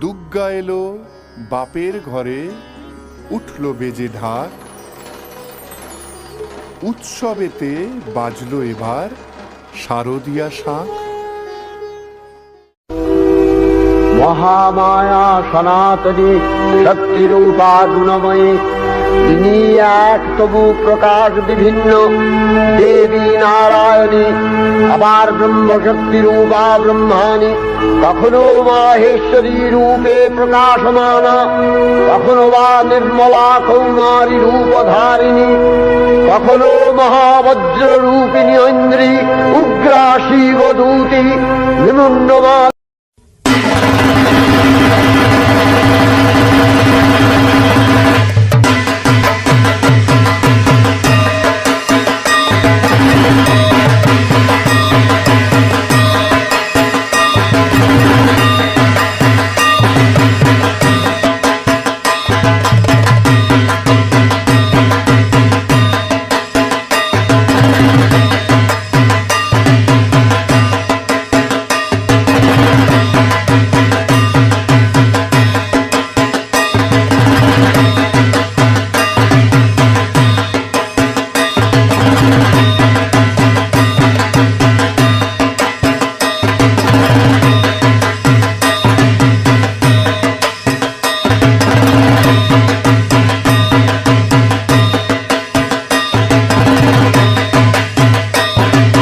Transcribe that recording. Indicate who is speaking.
Speaker 1: দুগ্গা এলো, বাপের ঘরে উঠল বেজে ঢাক। উৎসবেতে বাজলো এবার শারদিয়া শাক
Speaker 2: মহামায়া সনাতনী শক্তিরূপা গুণময়ী তিনি এক তবু প্রকাশ বিভিন্ন। দেবী নারায়ণী, আবার ব্রহ্মশক্তি রূপা ব্রহ্মাণী। কখনো মাহেশ্বরী রূপে প্রকাশমানা, কখনো বা নির্মলা কৌমারী রূপধারিণী, কখনো মহাবজ্র রূপিণী ঐন্দ্রী, উগ্রা শিবদূতি, নিমুন্নমা